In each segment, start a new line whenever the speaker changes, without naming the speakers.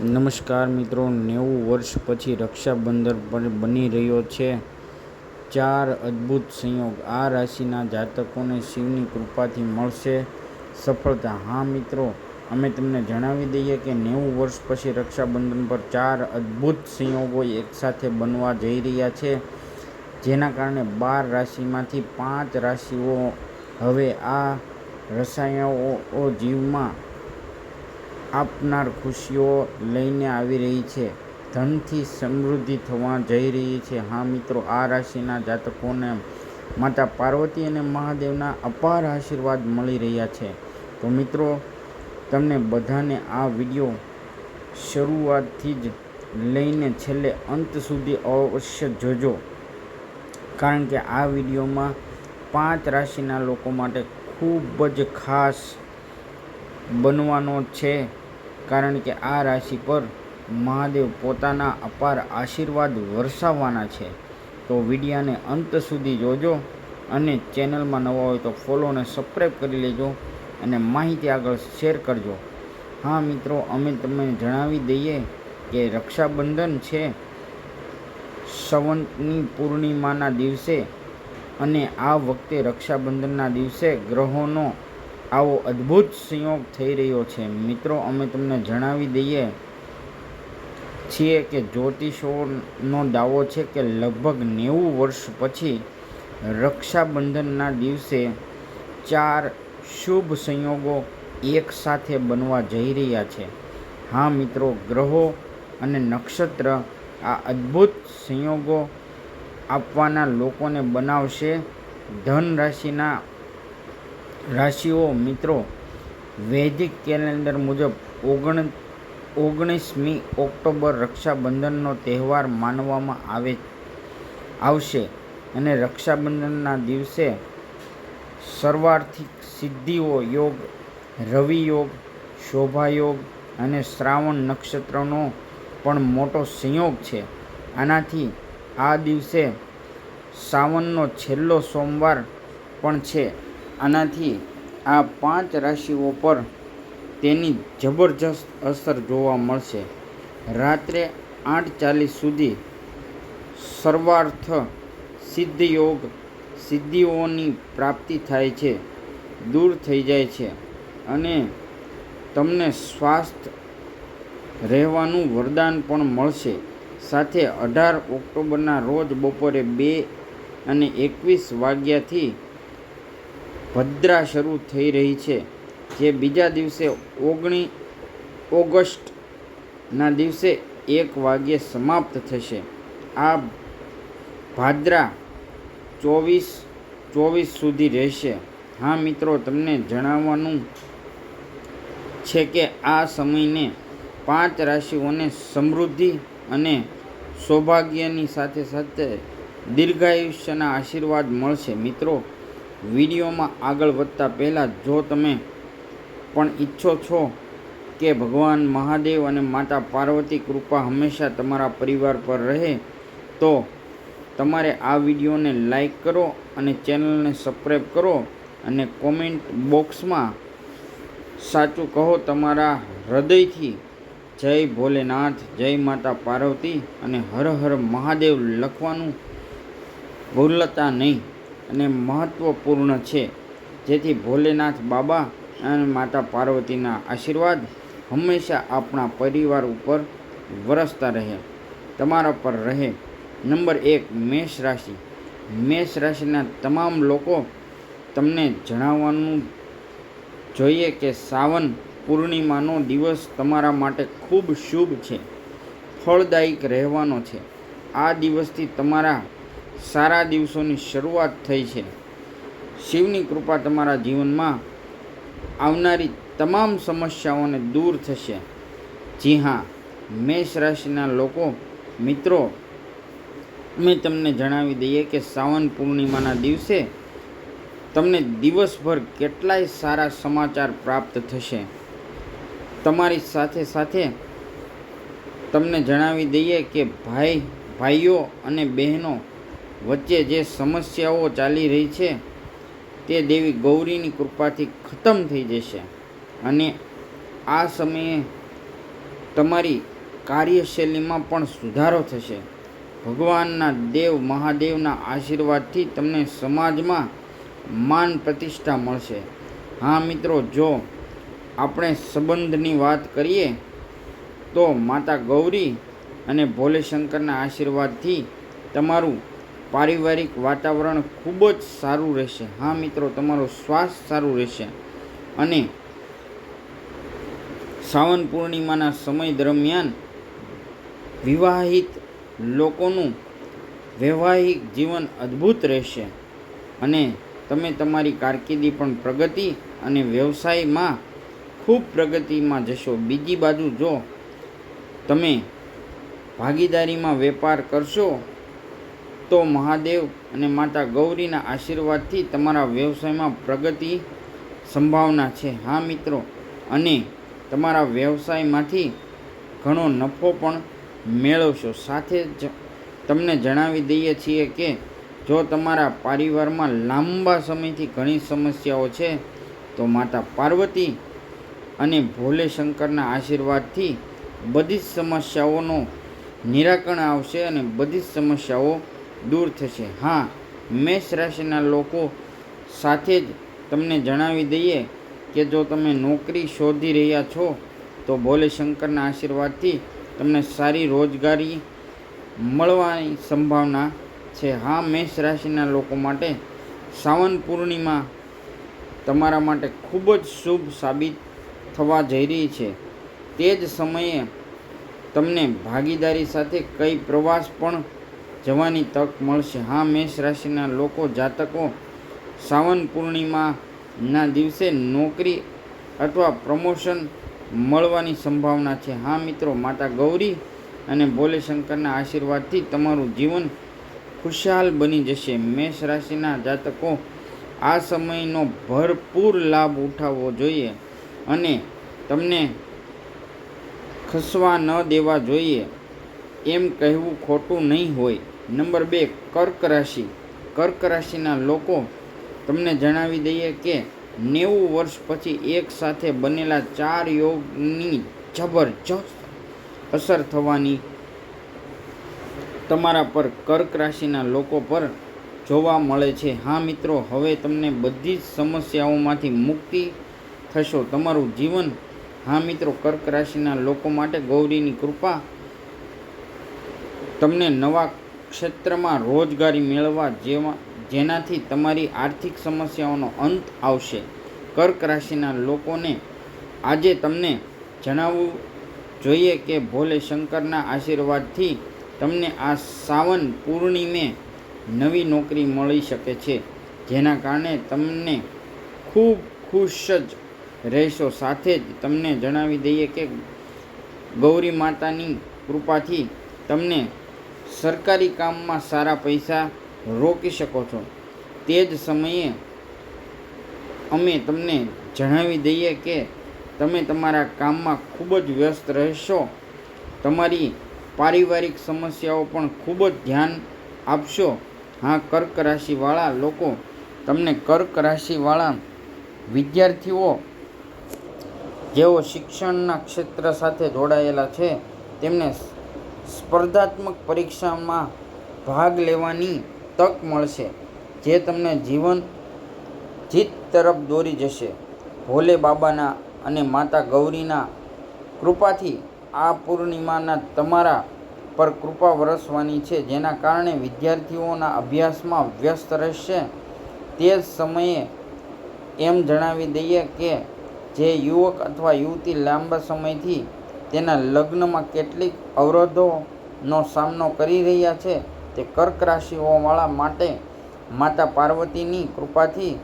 નમસ્કાર મિત્રો, નેવું વર્ષ પછી રક્ષાબંધન પર બની રહ્યો છે. ચાર અદ્ભુત સંયોગ આ રાશિના જાતકોને શિવની કૃપાથી મળશે સફળતા. હા મિત્રો, અમે તમને જણાવી દઈએ કે નેવું વર્ષ પછી રક્ષાબંધન પર ચાર અદ્ભુત સંયોગો એકસાથે બનવા જઈ રહ્યા છે, જેના કારણે બાર રાશિમાંથી પાંચ રાશિઓ હવે આ રસાયણો જીવમાં આપનાર ખુશીઓ લઈને આવી રહી છે. ધનથી સમૃદ્ધિ થવા જઈ રહી છે. હા મિત્રો, આ રાશિના જાતકોને માતા પાર્વતી અને મહાદેવના અપાર આશીર્વાદ મળી રહ્યા છે. તો મિત્રો, તમને બધાને આ વીડિયો શરૂઆતથી જ લઈને છેલ્લે અંત સુધી અવશ્ય જોજો. કારણ કે આ વિડીયોમાં પાંચ રાશિના લોકો માટે ખૂબ જ ખાસ બનવાનો છે. કારણ કે આ રાશિ પર મહાદેવ પોતાના અપાર આશીર્વાદ વરસાવવાના છે. તો વિડીયાને અંત સુધી જોજો અને ચેનલમાં નવા હોય તો ફોલો અને સબસ્ક્રાઈબ કરી લેજો અને માહિતી આગળ શેર કરજો. હા મિત્રો, અમે તમને જણાવી દઈએ કે રક્ષાબંધન છે સંવંતની પૂર્ણિમાના દિવસે અને આ વખતે રક્ષાબંધનના દિવસે ગ્રહોનો આવો અદ્ભુત સંયોગ થઈ રહ્યો છે. મિત્રો, અમે તમને જણાવી દઈએ છીએ કે જ્યોતિષોનો દાવો છે કે લગભગ નેવું વર્ષ પછી રક્ષાબંધનના દિવસે ચાર શુભ સંયોગો એકસાથે બનવા જઈ રહ્યા છે. હા, મિત્રો, ગ્રહો અને નક્ષત્ર આ અદ્ભુત સંયોગો આપવાના લોકોને બનાવશે. ધન રાશિના રાશિઓ મિત્રો, વૈદિક કેલેન્ડર મુજબ ઓગણ ઓગણીસમી ઓક્ટોબર રક્ષાબંધનનો તહેવાર માનવામાં આવે, આવશે અને રક્ષાબંધનના દિવસે સર્વાર્થિક સિદ્ધિઓ યોગ, રવિ યોગ, શોભા યોગ અને શ્રાવણ નક્ષત્રનો પણ મોટો સંયોગ છે. આનાથી આ દિવસે સાવનનો છેલ્લો સોમવાર પણ છે. આનાથી આ પાંચ રાશિઓ પર તેની જબરજસ્ત અસર જોવા મળશે. રાત્રે આઠ ચાલીસ સુધી સર્વાર્થ સિદ્ધયોગ સિદ્ધિઓની પ્રાપ્તિ થાય છે, દૂર થઈ જાય છે અને તમને સ્વાસ્થ્ય રહેવાનું વરદાન પણ મળશે. સાથે અઢાર ઓક્ટોબરના રોજ બપોરે બે અને એકવીસ વાગ્યાથી ભદ્રા શરૂ થઈ રહી છે, જે બીજા દિવસે ઓગણી ઓગસ્ટના દિવસે એક વાગ્યે સમાપ્ત થશે. આ ભાદ્રા ચોવીસ ચોવીસ સુધી રહેશે. હા મિત્રો, તમને જણાવવાનું છે કે આ સમયને પાંચ રાશિઓને સમૃદ્ધિ અને સૌભાગ્યની સાથે સાથે દીર્ઘાયુષ્યના આશીર્વાદ મળશે. મિત્રો વિડીયોમાં આગળ વધતા પહેલાં જો તમે પણ ઈચ્છો છો કે ભગવાન મહાદેવ અને માતા પાર્વતી કૃપા હંમેશા તમારા પરિવાર પર રહે, તો તમારે આ વિડીયોને લાઈક કરો અને ચેનલને સબસ્ક્રાઈબ કરો અને કોમેન્ટ બોક્સમાં સાચું કહો તમારા હૃદયથી. જય ભોલેનાથ, જય માતા પાર્વતી અને હર હર મહાદેવ લખવાનું ભૂલતા નહીં. અને મહત્ત્વપૂર્ણ છે. જેથી ભોલેનાથ બાબા અને માતા પાર્વતીના આશીર્વાદ હંમેશા આપણા પરિવાર ઉપર વરસતા રહે, તમારા પર રહે. નંબર એક, મેષ રાશિ. મેષ રાશિના તમામ લોકો તમને જણાવવાનું જોઈએ કે સાવન પૂર્ણિમાનો દિવસ તમારા માટે ખૂબ શુભ છે, ફળદાયક રહેવાનો છે. આ દિવસથી તમારા સારા દિવસોની શરૂઆત થઈ છે. શિવની કૃપા તમારા જીવનમાં આવનારી તમામ સમસ્યાઓને દૂર થશે. જી હા, મેષ રાશિના લોકો, મિત્રો, અમે તમને જણાવી દઈએ કે સાવન પૂર્ણિમાના દિવસે તમને દિવસભર કેટલાય સારા સમાચાર પ્રાપ્ત થશે. તમારી સાથે સાથે તમને જણાવી દઈએ કે ભાઈ, ભાઈઓ અને બહેનો વચ્ચે જે સમસ્યાઓ ચાલી રહી છે, તે દેવી ગૌરીની કૃપાથી ખતમ થઈ જશે. અને આ સમયે તમારી કાર્યશૈલીમાં પણ સુધારો થશે. ભગવાનના દેવ મહાદેવના આશીર્વાદથી તમને સમાજમાં માન પ્રતિષ્ઠા મળશે. હા મિત્રો, જો આપણે સંબંધની વાત કરીએ, તો માતા ગૌરી અને ભોલેશંકરના આશીર્વાદથી તમારું પારિવારિક વાતાવરણ ખૂબ જ સારું રહેશે. હા મિત્રો, તમારો શ્વાસ સારું રહેશે. અને શ્રાવણ પૂર્ણિમાના સમય દરમિયાન વિવાહિત લોકોનું વૈવાહિક જીવન અદ્ભુત રહેશે. અને તમે તમારી કારકિર્દી પણ પ્રગતિ અને વ્યવસાયમાં ખૂબ પ્રગતિમાં જશો. બીજી બાજુ જો તમે ભાગીદારીમાં વેપાર કરશો તો મહાદેવ અને માતા ગૌરીના આશીર્વાદથી તમારા વ્યવસાયમાં પ્રગતિ સંભાવના છે. હા, મિત્રો. અને તમારા વ્યવસાયમાંથી ઘણો નફો પણ મેળવશો. સાથે જ તમને જણાવી દઈએ છીએ કે જો તમારા પરિવારમાં લાંબા સમયથી ઘણી સમસ્યાઓ છે, તો માતા પાર્વતી અને ભોલે શંકરના આશીર્વાદથી બધી જ સમસ્યાઓનો નિરાકરણ આવશે અને બધી જ સમસ્યાઓ દૂર થશે. હા, મેષ રાશિના લોકો સાથે જ તમને જણાવી દઈએ કે જો તમે નોકરી શોધી રહ્યા છો, તો ભોલે શંકરના આશીર્વાદથી તમને સારી રોજગારી મળવાની સંભાવના છે. હા, મેષ રાશિના લોકો માટે સાવન પૂર્ણિમા તમારા માટે ખૂબ જ શુભ સાબિત થવા જઈ રહી છે. તે જ સમયે તમને ભાગીદારી સાથે કઈ પ્રવાસ પણ જવાની તક મળશે. હા, મેષ રાશિના લોકો જાતકો સાવન પૂર્ણિમાના દિવસે નોકરી અથવા પ્રમોશન મળવાની સંભાવના છે. હા, મિત્રો, માતા ગૌરી અને ભોલે શંકરના આશીર્વાદથી તમારું જીવન ખુશહાલ બની જશે. મેષ રાશિના જાતકો આ સમયનો ભરપૂર લાભ ઉઠાવવો જોઈએ અને તમને ખસવા ન દેવા જોઈએ એમ કહેવું ખોટું નહીં હોય. નંબર બે, કર્ક રાશિ. કર્ક રાશિના લોકો તમને જણાવી દઈએ કે નેવું વર્ષ પછી એક સાથે બનેલા ચાર યોગની જબરજસ્ત અસર થવાની તમારા પર કર્ક રાશિના લોકો પર જોવા મળે છે. હા મિત્રો, હવે તમને બધી જ સમસ્યાઓમાંથી મુક્તિ થશો. તમારું જીવન, હા મિત્રો, કર્ક રાશિના લોકો માટે ગૌરીની કૃપા તમને નવા ક્ષેત્રમાં રોજગારી મેળવવા જેવા, જેનાથી તમારી આર્થિક સમસ્યાઓનો અંત આવશે. કર્ક રાશિના લોકોને આજે તમને જણાવવું જોઈએ કે ભોલે શંકરના આશીર્વાદથી તમને આ સાવન પૂર્ણિમે નવી નોકરી મળી શકે છે, જેના કારણે તમને ખૂબ ખુશ જ રહેશો. સાથે જ તમને જણાવી દઈએ કે ગૌરી માતાની કૃપાથી તમને સરકારી કામમાં સારા પૈસા રોકી શકો છો. તે જ સમયે અમે તમને જણાવી દઈએ કે તમે તમારા કામમાં ખૂબ જ વ્યસ્ત રહેશો. તમારી પારિવારિક સમસ્યાઓ પણ ખૂબ જ ધ્યાન આપશો. હા, કર્ક રાશિવાળા લોકો, તમને કર્ક રાશિવાળા વિદ્યાર્થીઓ જેઓ શિક્ષણના ક્ષેત્ર સાથે જોડાયેલા છે, તેમને સ્પર્ધાત્મક પરીક્ષામાં ભાગ લેવાની તક મળશે, જે તમને જીવન જીત તરફ દોરી જશે. ભોલે બાબાના અને માતા ગૌરીના કૃપાથી આ પૂર્ણિમાના તમારા પર કૃપા વરસવાની છે, જેના કારણે વિદ્યાર્થીઓના અભ્યાસમાં વ્યસ્ત રહેશે. તે જ સમયે એમ જણાવી દઈએ કે જે યુવક અથવા યુવતી લાંબા સમયથી તેના લગ્નમાં કેટલીક અવરોધોનો સામનો કરી રહ્યા છે. તે કર્ક રાશિઓવાળા માટે માતા પાર્વતીની કૃપાથી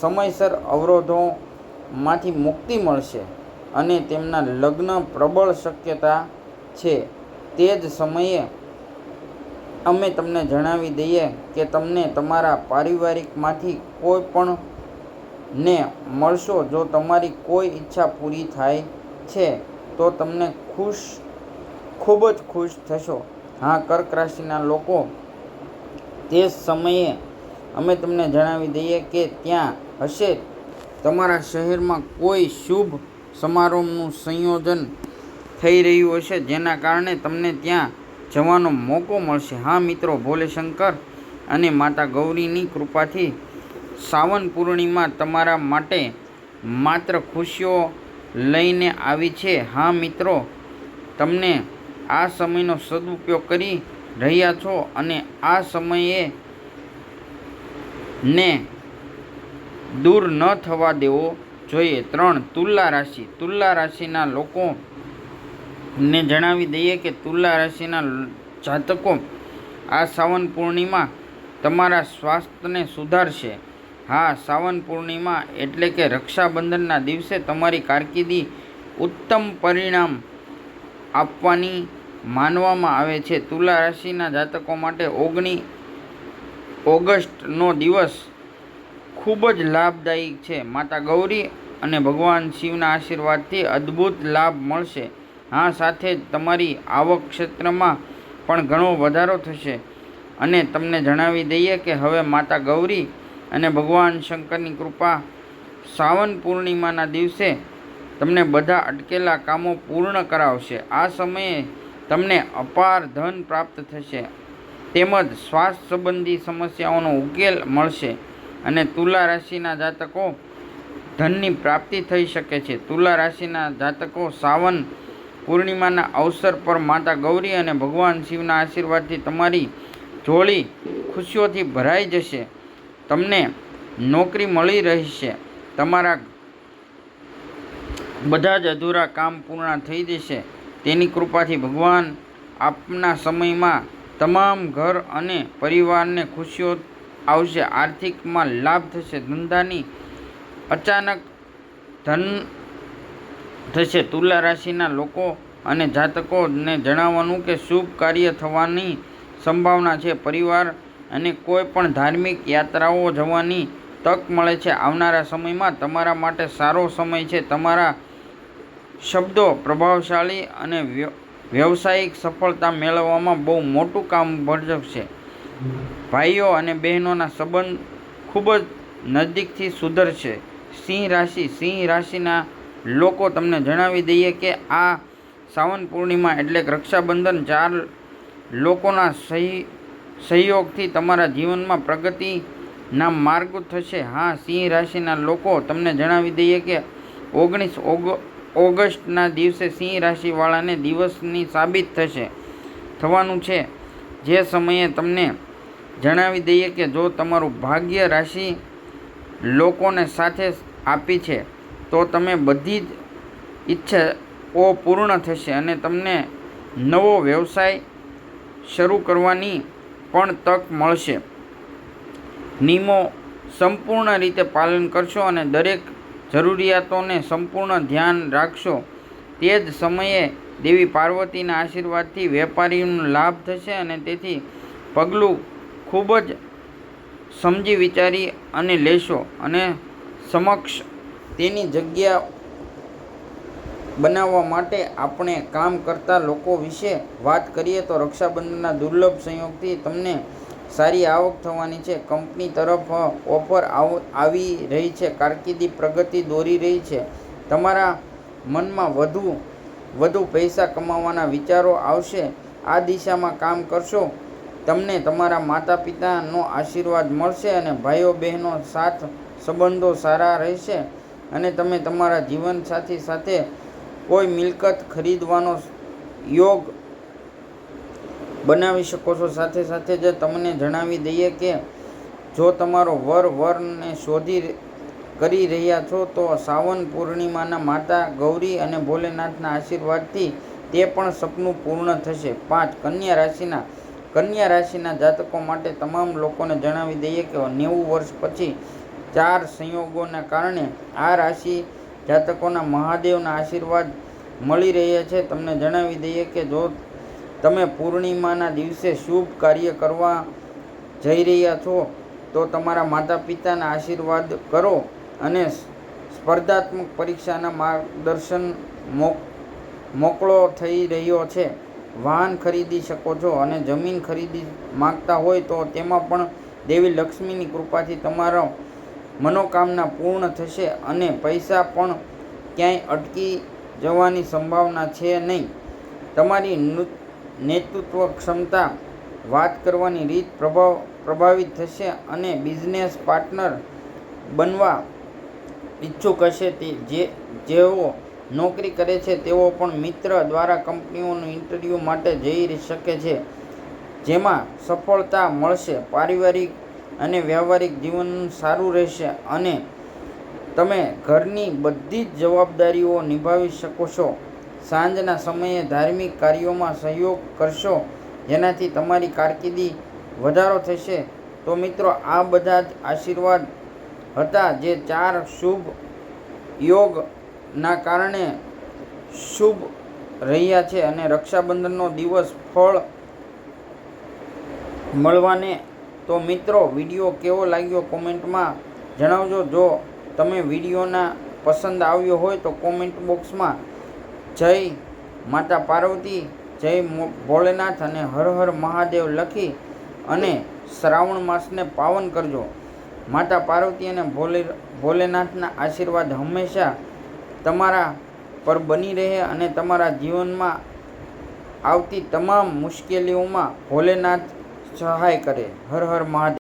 સમયસર અવરોધોમાંથી મુક્તિ મળશે અને તેમના લગ્ન પ્રબળ શક્યતા છે. તે જ સમયે અમે તમને જણાવી દઈએ કે તમને તમારા પારિવારિકમાંથી કોઈ પણ ને મળશો જો તમારી કોઈ ઈચ્છા પૂરી થાય છે. તો તમને ખુશ, ખૂબ જ ખુશ થશો. હા, કર્ક રાશિના લોકો, તે સમયે અમે તમને જણાવી દઈએ કે ત્યાં હશે. તમારા શહેરમાં કોઈ શુભ સમારોહનું સંયોજન થઈ રહ્યું હશે, જેના કારણે તમને ત્યાં જવાનો મોકો મળશે. હા, મિત્રો ભોલેશંકર અને માતા ગૌરીની કૃપાથી સાવન પૂર્ણિમા તમારા માટે માત્ર ખુશીઓ લઈને આવી છે. હા, મિત્રો, તમને આ સમયનો સદુપયોગ કરી રહ્યા છો અને આ સમયે ને દૂર ન થવા દેવો જોઈએ. ત્રણ, તુલા રાશિ. તુલા રાશિના લોકોને જણાવી દઈએ કે તુલા રાશિના જાતકો આ સાવન પૂર્ણિમા તમારા સ્વાસ્થ્યને સુધારશે. હા, સાવન પૂર્ણિમા એટલે કે રક્ષાબંધનના દિવસે તમારી કારકિર્દી ઉત્તમ પરિણામ આપવાની માનવામાં આવે છે. તુલા રાશિના જાતકો માટે ઓગણી ઓગસ્ટનો દિવસ ખૂબ જ લાભદાયી છે. માતા ગૌરી અને ભગવાન શિવના આશીર્વાદથી અદ્ભુત લાભ મળશે. હા, સાથે જ તમારી આવક ક્ષેત્રમાં પણ ઘણો વધારો થશે. અને તમને જણાવી દઈએ કે હવે માતા ગૌરી અને ભગવાન શંકરની કૃપા સાવન પૂર્ણિમાના દિવસે તમને બધા અટકેલા કામો પૂર્ણ કરાવશે. આ સમયે તમને અપાર ધન પ્રાપ્ત થશે. તેમજ શ્વાસ સંબંધી સમસ્યાઓનો ઉકેલ મળશે અને તુલા રાશિના જાતકો ધનની પ્રાપ્તિ થઈ શકે છે. તુલા રાશિના જાતકો સાવન પૂર્ણિમાના અવસર પર માતા ગૌરી અને ભગવાન શિવના આશીર્વાદથી તમારી જોડી ખુશીઓથી ભરાઈ જશે. તમને નોકરી મળી રહેશે. તમારા બધા જ અધૂરા કામ પૂર્ણ થઈ જશે. તેની કૃપાથી ભગવાન આપના સમયમાં તમામ ઘર અને પરિવારને ખુશીઓ આવશે. આર્થિકમાં લાભ થશે. ધંધાની અચાનક ધન થશે. તુલા રાશિના લોકો અને જાતકોને જણાવવાનું કે શુભ કાર્ય થવાની સંભાવના છે. પરિવાર અને કોઈ પણ ધાર્મિક યાત્રાઓ જવાની તક મળે છે. આવનારા સમયમાં તમારા માટે સારો સમય છે. તમારા શબ્દો પ્રભાવશાળી અને વ્યવસાયિક સફળતા મેળવવામાં બહુ મોટું કામ ભજવશે. ભાઈઓ અને બહેનોના સંબંધ ખૂબ જ નજીકથી સુધરશે. સિંહ રાશિ, સિંહ રાશિના લોકો તમને જણાવી દઈએ કે આ સાવન પૂર્ણિમા એટલે રક્ષાબંધન. ચાર લોકોના સહી સહયોગથી તમારા જીવનમાં પ્રગતિના માર્ગ થશે. હા, સિંહ રાશિના લોકો, તમને જણાવી દઈએ કે ઓગણીસ ઓગ, ઓગસ્ટના દિવસે સિંહ રાશિવાળાને દિવસની સાબિત થશે. થવાનું છે જે સમયે તમને જણાવી દઈએ કે જો તમારું ભાગ્ય રાશિ લોકોને સાથે આપી છે, તો તમે બધી જ ઈચ્છાઓ પૂર્ણ થશે અને તમને નવો વ્યવસાય શરૂ કરવાની પણ તક મળશે. નિયમો સંપૂર્ણ રીતે પાલન કરશો અને દરેક જરૂરિયાતોને સંપૂર્ણ ધ્યાન રાખશો. તે જ સમયે દેવી પાર્વતીના આશીર્વાદથી વેપારીનો લાભ થશે અને તેથી પગલું ખૂબ જ સમજી વિચારી અને લેશો અને સમક્ષ તેની જગ્યા બનાવવા માટે આપણે કામ કરતા લોકો વિશે વાત કરીએ તો રક્ષાબંધનના દુર્લભ સંયોગથી તમને સારી આવક થવાની છે. કંપની તરફ ઓફર આવી રહી છે. કારકિર્દી પ્રગતિ દોરી રહી છે. તમારા મનમાં વધુ વધુ પૈસા કમાવાના વિચારો આવશે. આ દિશામાં કામ કરશો. તમને તમારા માતા પિતાનો આશીર્વાદ મળશે અને ભાઈઓ બહેનો સાથ સંબંધો સારા રહેશે અને તમે તમારા જીવનસાથી સાથે કોઈ મિલકત ખરીદવાનો યોગ બનાવી શકો છો? સાથે સાથે જ તમને જણાવી દઈએ કે જો તમારો વર વરને શોધી કરી રહ્યા છો, તો સાવન પૂર્ણિમાના માતા ગૌરી અને ભોલેનાથના આશીર્વાદથી તે પણ સપનું પૂર્ણ થશે. પાંચ, કન્યા રાશિના કન્યા રાશિના જાતકો માટે તમામ લોકોને જણાવી દઈએ કે નેવું વર્ષ પછી ચાર સંયોગોના કારણે આ રાશિ જાતકોના મહાદેવના આશીર્વાદ મળી રહ્યા છે. તમને જણાવી દઈએ કે જો તમે પૂર્ણિમાના દિવસે શુભ કાર્ય કરવા જઈ રહ્યા છો, તો તમારા માતા પિતાના આશીર્વાદ કરો અને સ્પર્ધાત્મક પરીક્ષાના માર્ગદર્શન મોકળો થઈ રહ્યો છે. વાહન ખરીદી શકો છો અને જમીન ખરીદી માગતા હોય તો તેમાં પણ દેવી લક્ષ્મીની કૃપાથી તમારો મનોકામના પૂર્ણ થશે અને પૈસા પણ ક્યાંય અટકી જવાની સંભાવના છે નહીં. તમારી નેતૃત્વ ક્ષમતા વાત કરવાની રીત પ્રભાવ, પ્રભાવિત થશે અને બિઝનેસ પાર્ટનર બનવા ઈચ્છુક હશે તે, જે, જેઓ નોકરી કરે છે તેઓ પણ મિત્ર દ્વારા કંપનીઓનું ઇન્ટરવ્યૂ માટે જઈ શકે છે, જેમાં સફળતા મળશે. પારિવારિક અને વ્યવહારિક જીવન સારું રહેશે અને તમે ઘરની બધી જ જવાબદારીઓ નિભાવી શકો છો. સાંજના સમયે ધાર્મિક કાર્યોમાં સહયોગ કરશો, જેનાથી તમારી કારકિર્દી વધારો થશે. તો મિત્રો, આ બધા જ આશીર્વાદ હતા જે ચાર શુભ યોગના કારણે શુભ રહ્યા છે અને રક્ષાબંધનનો દિવસ ફળ મળવાને તો મિત્રો, વીડિયો કેવો લાગ્યો કોમેન્ટમાં જણાવજો. જો તમે વિડીયોના પસંદ આવ્યો હોય તો કોમેન્ટ બોક્સમાં જય માતા પાર્વતી, જય ભોલેનાથ અને હર હર મહાદેવ લખી અને શ્રાવણ માસને પાવન કરજો. માતા પાર્વતી અને ભોલે, ભોલેનાથના આશીર્વાદ હંમેશા તમારા પર બની રહે અને તમારા જીવનમાં આવતી તમામ મુશ્કેલીઓમાં ભોલેનાથ સહાય કરે. હર હર મહાદેવ.